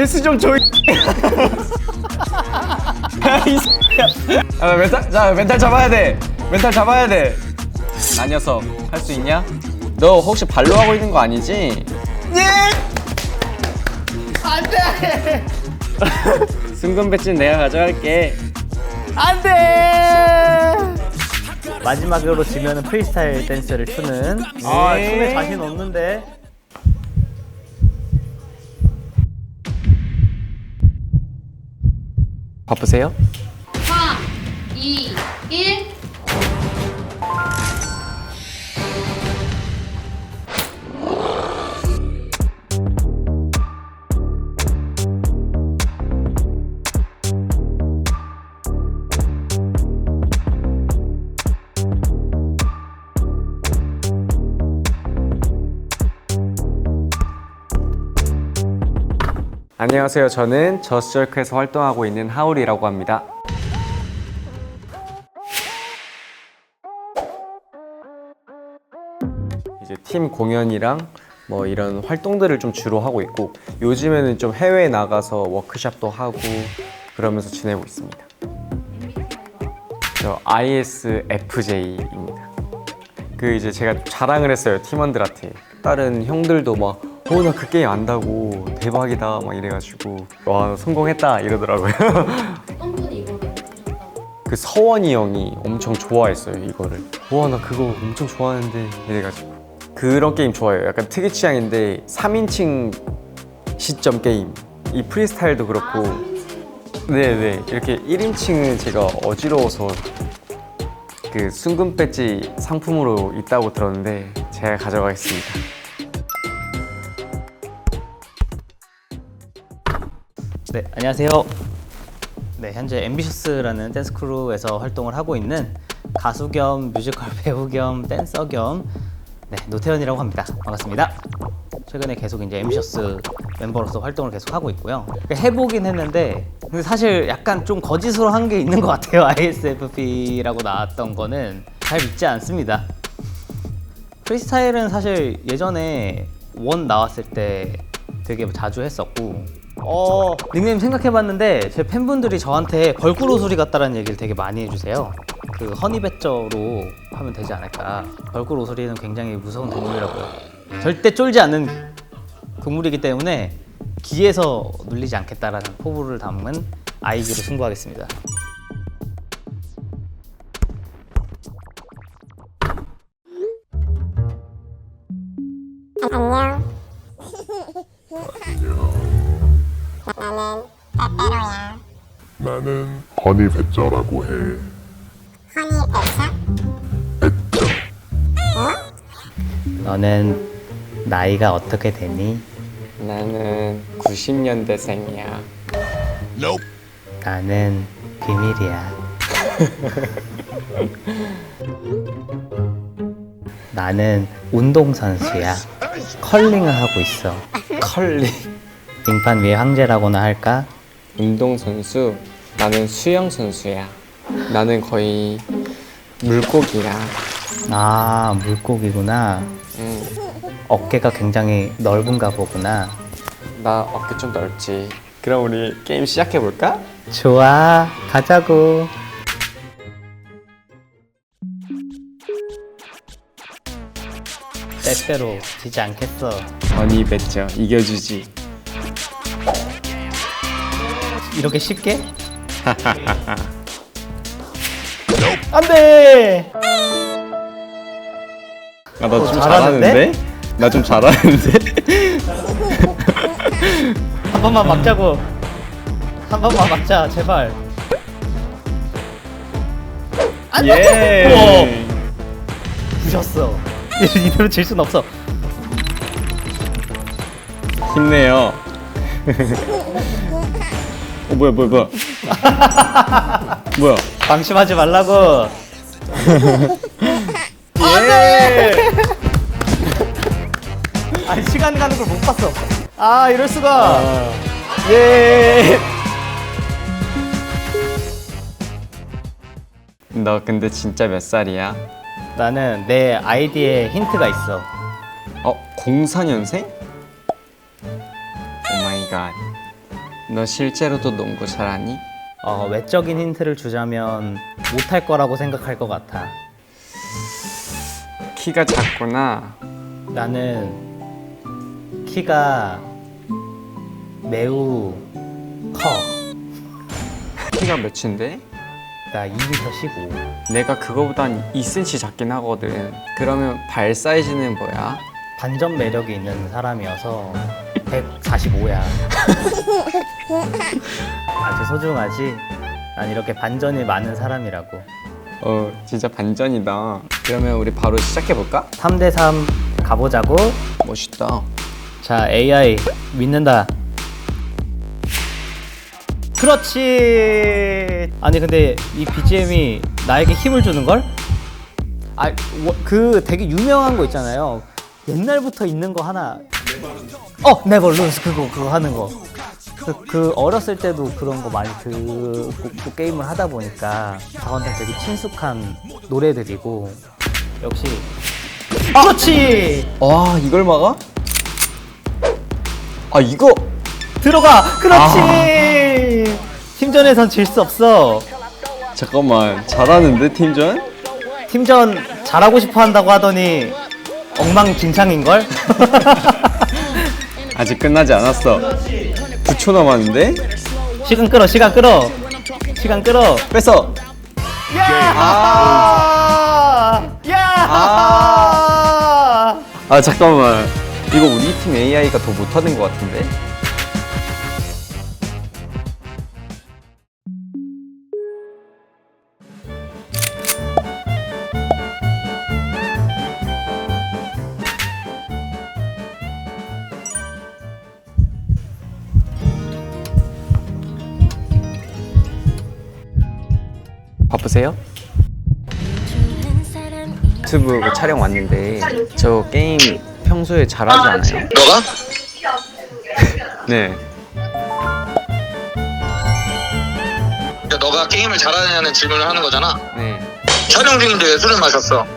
헬스 좀 줘. 이 야, 이 새끼야. 아, 멘탈, 자, 멘탈 잡아야 돼. 멘탈 잡아야 돼. 나 녀석, 할 수 있냐? 너 혹시 발로 하고 있는 거 아니지? 네! 안 돼! 순금 배지는 내가 가져갈게. 안 돼! 마지막으로 지면은 프리스타일 댄스를 추는 아 네. 춤에 자신 없는데 바쁘세요? 3, 2, 안녕하세요. 저는 저스절크에서 활동하고 있는 하울이라고 합니다. 이제 팀 공연이랑 뭐 이런 활동들을 좀 주로 하고 있고 요즘에는 좀 해외에 나가서 워크샵도 하고 그러면서 지내고 있습니다. 저 ISFJ입니다. 그 이제 제가 자랑을 했어요 팀원들한테 다른 형들도 막 어나그 게임 안다고 대박이다 막 이래가지고 와 성공했다 이러더라고요. 어떤 분이 이거를 해주셨다고? 그 서원이 형이 엄청 좋아했어요 이거를. 와 나 그거 엄청 좋아하는데 이래가지고. 그런 게임 좋아해요. 약간 특이 취향인데 3인칭 시점 게임. 이 프리스타일도 그렇고. 네네. 이렇게 1인칭은 제가 어지러워서 그 순금 배지 상품으로 있다고 들었는데 제가 가져가겠습니다 네 안녕하세요. 네 현재 앰비셔스라는 댄스 크루에서 활동을 하고 있는 가수 겸 뮤지컬 배우 겸 댄서 겸 네, 노태현이라고 합니다. 반갑습니다. 최근에 계속 이제 앰비셔스 멤버로서 활동을 계속 하고 있고요. 해보긴 했는데 근데 사실 약간 좀 거짓으로 한 게 있는 것 같아요. ISFP라고 나왔던 거는 잘 믿지 않습니다. 프리스타일은 사실 예전에 원 나왔을 때 되게 자주 했었고 어 닉네임 생각해봤는데 제 팬분들이 저한테 오소리 같다라는 얘기를 되게 많이 해주세요. 그 허니배저로 하면 되지 않을까. 벌꿀 오소리는 굉장히 무서운 동물이라고요. 절대 쫄지 않는 동물이기 때문에 귀에서 눌리지 않겠다라는 포부를 담은 아이디로 승부하겠습니다 허니 배쩌라고 해. 허니 배차? 너는 나이가 어떻게 되니? 나는 90년대생이야 나는 비밀이야. 나는 운동선수야. 컬링을 하고 있어. 컬링 빙판 위의 황제라고나 할까? 운동선수 나는 수영 선수야 나는 거의 물고기야 아, 물고기구나. 응. 어깨가 굉장히 넓은가 보구나. 나 어깨 좀 넓지. 그럼 우리 게임 시작해 볼까? 좋아, 가자고. 때때로 지지 않겠어. 언니 뱉죠. 이겨주지. 이렇게 쉽게? 안 돼! 아, 나좀 어, 잘하는데? 잘하는데? 나 좀 잘하는데? 한 번만 막자고. 한 번만 막자, 제발. 안 예. 부셨어. 이대로 질 순 없어. 힘내요. 어 뭐야 뭐야 뭐야. 뭐야? 방심하지 말라고. 예. 아니 시간 가는 걸 못 봤어. 아 이럴 수가. 예. 너 근데 진짜 몇 살이야? 나는 내 아이디에 힌트가 있어. 어, 04년생? 오 마이 갓. 너 실제로도 농구 잘하니? 어, 외적인 힌트를 주자면 못할 거라고 생각할 것 같아. 키가 작구나. 나는 키가 매우 커. 키가 몇인데? 나 2m 15. 내가 그거보단 2cm 작긴 하거든. 그러면 발 사이즈는 뭐야? 반전 매력이 있는 사람이어서 145야. 아주 소중하지? 난 이렇게 반전이 많은 사람이라고. 어, 진짜 반전이다. 그러면 우리 바로 시작해 볼까? 3대3 가보자고. 멋있다. 자, AI 믿는다. 그렇지. 아니 근데 이 BGM이 나에게 힘을 주는 걸? 아, 워- 그 되게 유명한 거 있잖아요. 옛날부터 있는 거 하나. 어, Never Lose 그거 그거 하는 거. 그, 그 어렸을 때도 그런 거 많이 듣고 또 게임을 하다 보니까 저한테 되게 친숙한 노래들이고 역시 그렇지. 와, 이걸 막아? 아, 이거! 들어가! 그렇지! 팀전에선 질 수 없어. 잠깐만, 잘하는데, 팀전? 팀전 잘하고 싶어 한다고 하더니 엉망진창인 걸? 아직 끝나지 않았어. 9초 남았는데? 시간 끌어, 시간 끌어. 시간 끌어. 뺏어! 야! 야! 아, 잠깐만. 이거 우리 팀 AI가 더 못하는 것 같은데? 바쁘세요? 유튜브 그 촬영 왔는데 저 게임 평소에 잘하지 않아요? 너가? 네. 너가 게임을 잘하느냐는 질문을 하는 거잖아. 네. 촬영 중인데 왜 술을 마셨어?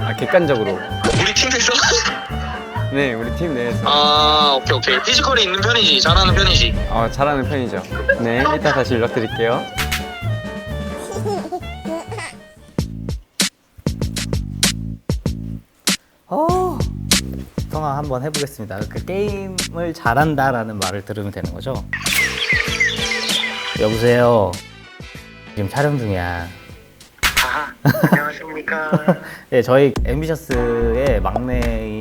아 객관적으로. 우리 팀 됐어? 네, 우리 팀 내에서 아, 오케이 오케이. 피지컬이 있는 편이지, 잘하는 편이지. 어, 잘하는 편이죠. 네, 이따 다시 연락드릴게요. 어. 통화 한번 해보겠습니다. 그 게임을 잘한다라는 말을 들으면 되는 거죠? 여보세요. 지금 촬영 중이야. 아, 안녕하십니까. 네, 저희 앰비셔스의 막내인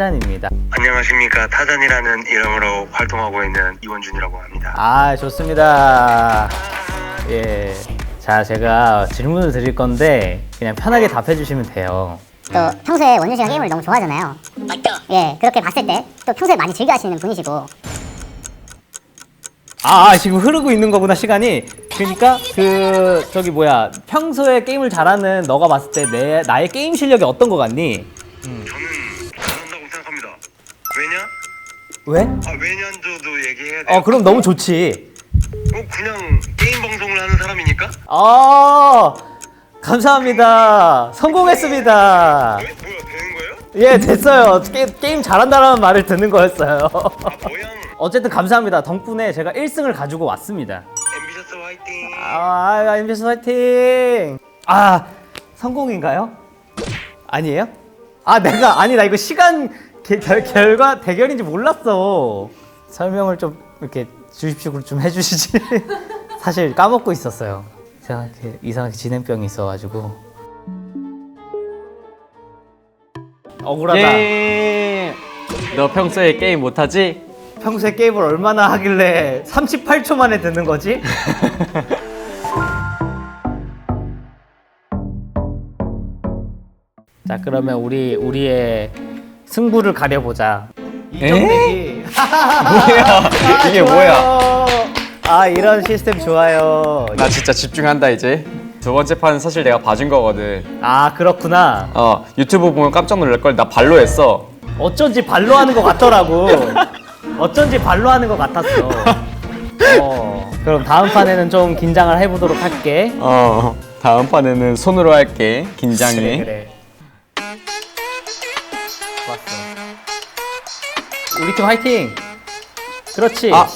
타잔입니다. 안녕하십니까. 타잔이라는 이름으로 활동하고 있는 이원준이라고 합니다. 아, 좋습니다. 예. 자, 제가 질문을 드릴 건데 그냥 편하게 답해 주시면 돼요. 또 평소에 원준 씨가 게임을 너무 좋아하잖아요. 맞죠? 예, 그렇게 봤을 때 또 평소에 많이 즐겨 하시는 분이시고 아, 아, 지금 흐르고 있는 거구나, 시간이. 그러니까 그 저기 뭐야, 평소에 게임을 잘하는 너가 봤을 때 내 나의 게임 실력이 어떤 거 같니? 저는 잘한다고 생각합니다. 왜냐? 왜? 아, 왜냐도 얘기해야 돼요. 어, 그럼 너무 좋지. 어, 그냥 게임 방송을 하는 사람이니까? 아, 감사합니다. 성공했습니다. 왜? 뭐야, 되는 거예요? 예, 됐어요. 게, 게임 잘한다라는 말을 듣는 거였어요. 아, 모양 어쨌든 감사합니다. 덕분에 제가 1승을 가지고 왔습니다. 앰비셔스 화이팅. 아, 엠비스 화이팅! 아, 성공인가요? 아니에요? 아, 내가, 아니, 나 이거 시간 개- 결, 결과 대결인지 몰랐어. 설명을 좀 이렇게 주십시오. 좀 해주시지. 사실 까먹고 있었어요. 이상하게, 이상하게 진행병이 있어가지고. 억울하다. 예. 너 평소에 게임 못하지? 평소에 게임을 얼마나 하길래 38초 만에 듣는 거지? 자 그러면 우리 우리의 승부를 가려보자. 이정대기. 뭐야? 이게 뭐야? 아 이런 시스템 좋아요. 나 진짜 집중한다 이제. 두 번째 판은 사실 내가 봐준 거거든. 아 그렇구나. 어 유튜브 보면 깜짝 놀랄 걸 나 발로 했어. 어쩐지 발로 하는 것 같더라고. 어쩐지 발로 하는 것 같았어. 어, 그럼 다음 판에는 좀 긴장을 해보도록 할게. 어 다음 판에는 손으로 할게. 긴장해. 그래, 우리 팀 화이팅! 그렇지. 아.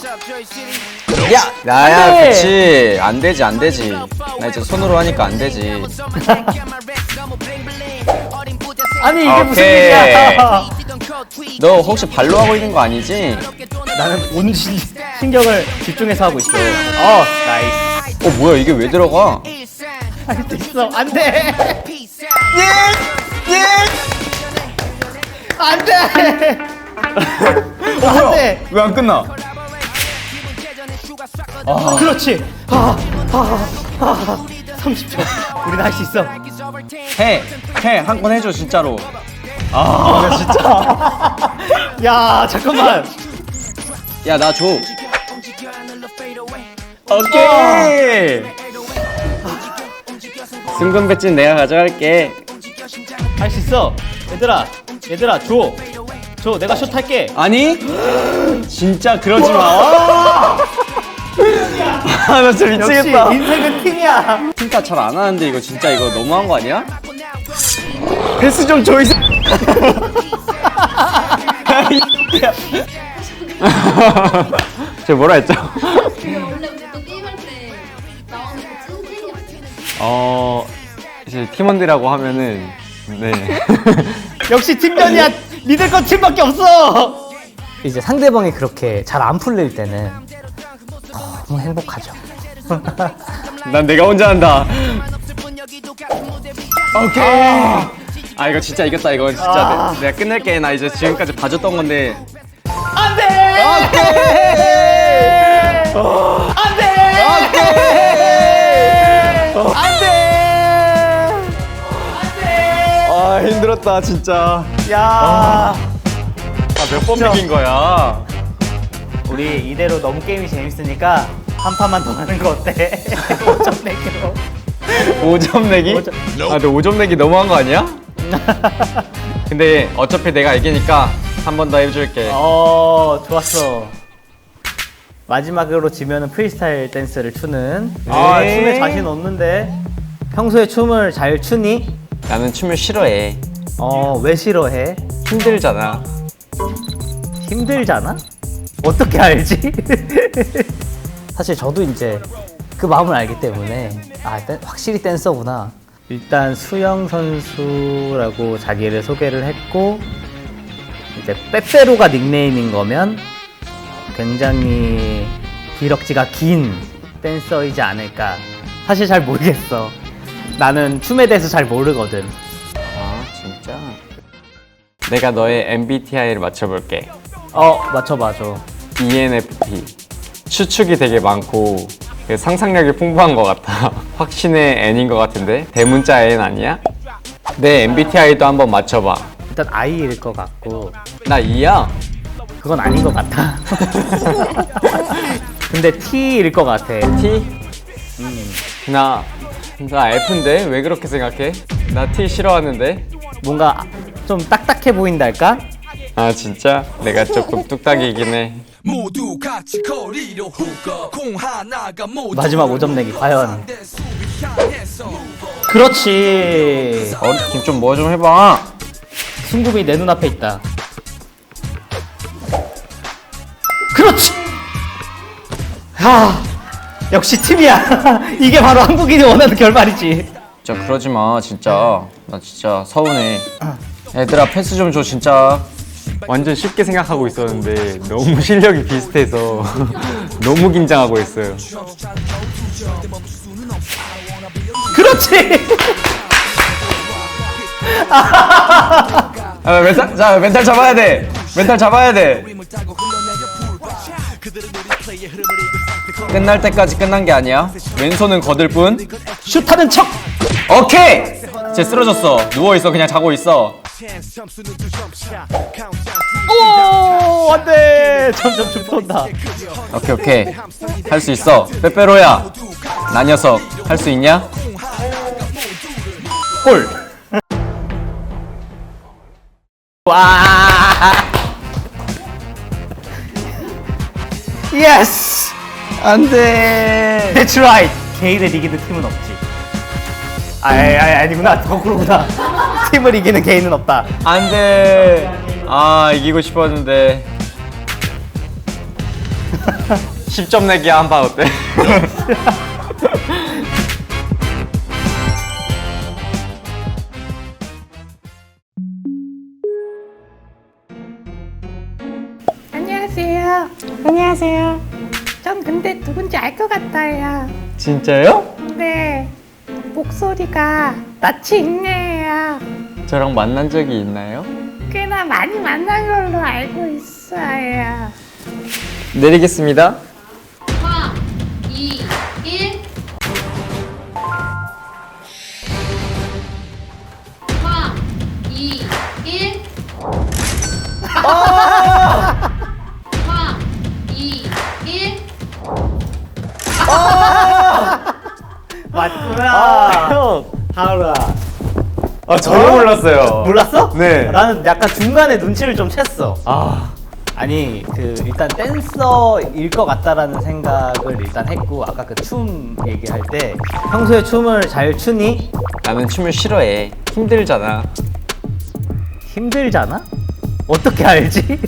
야, 나야, 안 돼. 그치. 안 되지, 안 되지. 나 이제 손으로 하니까 안 되지. 아니 이게 무슨 오케이. 일이야? 너 혹시 발로 하고 있는 거 아니지? 나는 온 신, 신경을 집중해서 하고 있어. 어, 나이스. 어, 뭐야, 이게 왜 들어가? 할 수 있어. 안 돼. 안 돼. 어, 안 돼. 왜안 끝나? 그렇지. 아, 아, 아. 30초. 우리 할수 있어. 해, 해, 한 건 해줘, 진짜로. 야, 잠깐만. 야, 나 줘. 오케이. 승금 배지는 내가 가져갈게. 할 수 있어. 얘들아, 얘들아, 줘. 줘. 내가 슛 할게. 아니? 진짜 그러지 마. 아, 나 진짜 역시 미치겠다. 인생은 팀이야. 진짜 잘 안 하는데 이거 진짜 이거 너무한 거 아니야? 패스 좀 줘, 이 새- 저 뭐라 했죠? 이게 원래 보통 게임할 때 나오는 그 찐찐이 어, 이제 팀원들이라고 하면은 네. 역시 팀전이야. 믿을 건 팀밖에 없어. 이제 상대방이 그렇게 잘 안 풀릴 때는 너무 행복하죠. 난 내가 혼자 한다. 오케이. 아 이거 진짜 이겼다 이거 진짜 아. 내, 내가 끝낼게 나 이제 지금까지 봐줬던 건데 안 돼! 안 돼! 안 돼! 아 힘들었다 진짜 야, 몇번 비긴 거야 우리 이대로 너무 게임이 재밌으니까 한 판만 더 하는 거 어때? 5점 내기로. 5점 내기? 오점. 아 근데 5점 내기 너무한 거 아니야? 근데 어차피 내가 이기니까 한 번 더 해줄게 어, 좋았어. 마지막으로 지면은 프리스타일 댄스를 추는. 아, 네. 춤에 자신 없는데. 평소에 춤을 잘 추니? 나는 춤을 싫어해 어, 왜 싫어해? 힘들잖아 힘들잖아? 어떻게 알지? 사실 저도 이제 그 마음을 알기 때문에 아 댄- 확실히 댄서구나 일단 수영 선수라고 자기를 소개를 했고 이제 빼빼로가 닉네임인 거면 굉장히 기럭지가 긴 댄서이지 않을까 사실 잘 모르겠어 나는 춤에 대해서 잘 모르거든? 내가 너의 MBTI를 맞춰볼게 어 맞춰봐 줘 ENFP 추측이 되게 많고 그 상상력이 풍부한 것 같아 확신의 N인 것 같은데 대문자 N 아니야? 내 MBTI도 한번 맞춰봐 일단 I일 것 같고 나 E야? 그건 아닌 것 같아. 근데 T일 것 같아. T? 나, 나 F인데? 왜 그렇게 생각해? 나 T 싫어하는데? 뭔가 좀 딱딱해 보인달까? 아 진짜? 내가 조금 뚝딱이긴 해 모두 같이 거리로 훅공 하나가 모두 마지막 5점 내기 과연. 그렇지. 어, 좀뭐 좀 해봐 승급이 내 눈앞에 있다. 그렇지. 하. 역시 팀이야. 이게 바로 한국인이 원하는 결말이지. 진짜 그러지 마 진짜 나 진짜 서운해 얘들아 패스 좀 줘 진짜. 완전 쉽게 생각하고 있었는데 너무 실력이 비슷해서 너무 긴장하고 있어요. 그렇지. 아, 멘탈, 자 멘탈 잡아야 돼. 멘탈 잡아야 돼. 끝날 때까지 끝난 게 아니야. 왼손은 거들 뿐. 슛하는 척. 오케이! 쟤 쓰러졌어. 누워 있어. 그냥 자고 있어 오, 안돼. 점점 죽어온다. 오케이 오케이 할 수 있어 빼빼로야 나 녀석 할 수 있냐? 골. 와. 예스. 안 돼 That's right. 개인을 이기는 팀은 없지. 아니, 아니 아니구나. 거꾸로구나. 팀을 이기는 개인은 없다. 안 돼 아 이기고 싶었는데 10점 내기 한판 어때? 안녕하세요. 안녕하세요. 전 근데 누군지 알 것 같아요. 진짜요? 네. 목소리가 낯이 익네요. 저랑 만난 적이 있나요? 꽤나 많이 만난 걸로 알고 있어요. 내리겠습니다. 3, 2, 1. 3, 2, 1. 3, 2, 1. 맞구나. 형. 하울아. 아 전혀 몰랐어요. 몰랐어? 네. 나는 약간 중간에 눈치를 좀 챘어. 아 아니 그 일단 댄서일 것 같다라는 생각을 일단 했고 아까 그 춤 얘기할 때 평소에 춤을 잘 추니? 나는 춤을 싫어해. 힘들잖아. 힘들잖아? 어떻게 알지?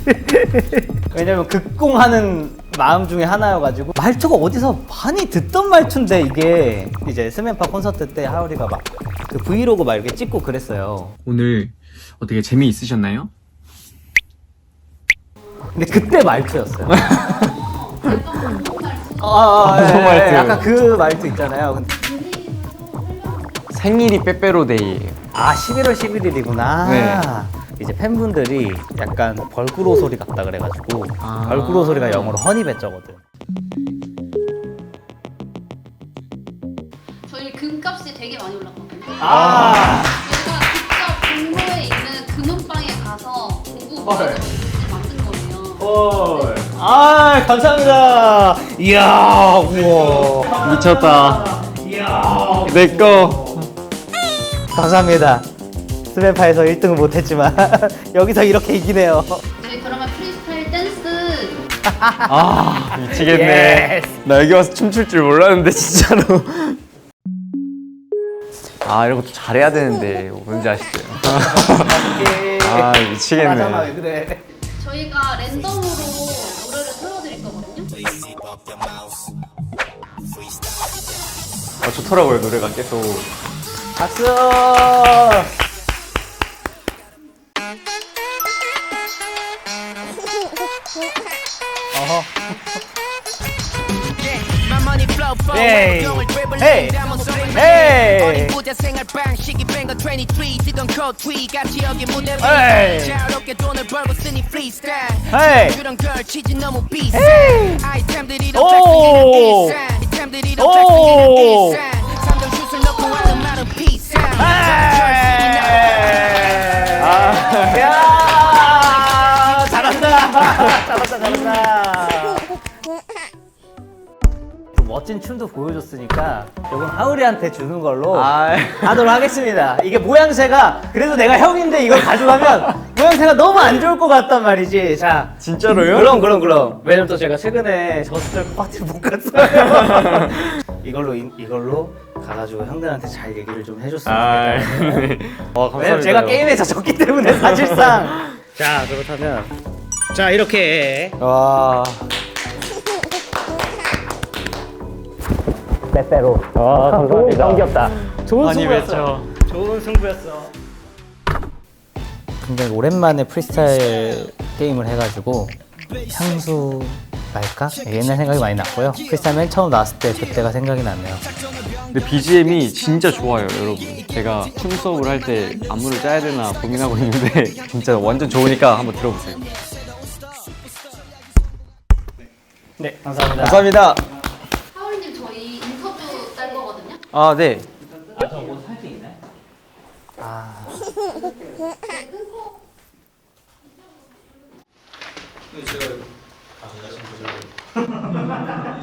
왜냐면 극공하는 마음 중에 하나여가지고 말투가 어디서 많이 듣던 말투인데 이게 이제 스맨파 콘서트 때 하울이가 막 그 브이로그 막 이렇게 찍고 그랬어요. 오늘 어떻게 재미 있으셨나요? 근데 그때 말투였어요. 아, 아, 어떤 예, 말투? 약간 그 말투 있잖아요. 근데 생일이 빼빼로데이예요. 아 11월 11일이구나. 네. 이제 팬분들이 약간 벌구로 소리 같다 그래가지고 아. 벌구로 소리가 영어로 허니배쩌거든. 아. 저희가 직접 종로에 있는 금은방에 가서 공구 헐. 만든 거예요. 헐. 아 감사합니다. 이야 우와. 미쳤다. 이야. 내 거. 감사합니다. 스맨파에서 1등은 못했지만 여기서 이렇게 이기네요. 저희 그러면 프리스타일 댄스 아 미치겠네. 예스. 나 여기 와서 춤출 줄 몰랐는데 진짜로. 아 이런 것도 잘해야 되는데 뭔지 아시죠? 아 미치겠네. 그래. 저희가 랜덤으로 노래를 틀어드릴 거거든요. 아, 좋더라고요 노래가 계속. 박수. 어허. Hey, Hey. 부자 생활 방식이 뱅거 23 뛰던 코트 tweet 같이 여기 무대 위 Hey. 자유롭게 돈을 벌고 쓰니 freestyle Hey. 주던 걸 치지 너무 비싸 Hey. 아이템들이 오. 더 짝퉁이란 이템들이 더 오. 짝퉁이란 일산 삼등 슛을 넣고 하는 말은 peace 아. 야 잘한다 잘한다 잘한다 또 멋진 춤도 보여줬으니까 이건 하울이한테 주는 걸로 아. 하도록 하겠습니다 이게 모양새가 그래도 내가 형인데 이걸 가져가면 모양새가 너무 안 좋을 것 같단 말이지 자 진짜로요? 그럼 그럼 그럼 왜냐면 또 제가 최근에 저스트 파티를 못 갔어요 이걸로 이, 이걸로 가가지고 형들한테 잘 얘기를 좀 해줬으면 아, 좋겠다 네. 와 감사합니다. 왜냐면 제가 게임에서 졌기 때문에 사실상 자 그렇다면 자 이렇게 와. 빼빼로 아 감사합니다. 넘겼다 좋은 많이 승부였어 좋은 승부였어 굉장히 오랜만에 프리스타일 게임을 해가지고 향수랄까? 옛날 생각이 많이 났고요 프리스타일 맨 처음 나왔을 때 그때가 생각이 나네요 근데 BGM이 진짜 좋아요, 여러분. 제가 춤 수업을 할 때 안무를 짜야 되나 고민하고 있는데 진짜 완전 좋으니까 한번 들어보세요. 네 감사합니다 감사합니다. 하울님 저희 인터뷰 딸 거거든요. 아 네. 아 저뭐 살수 있나요? 아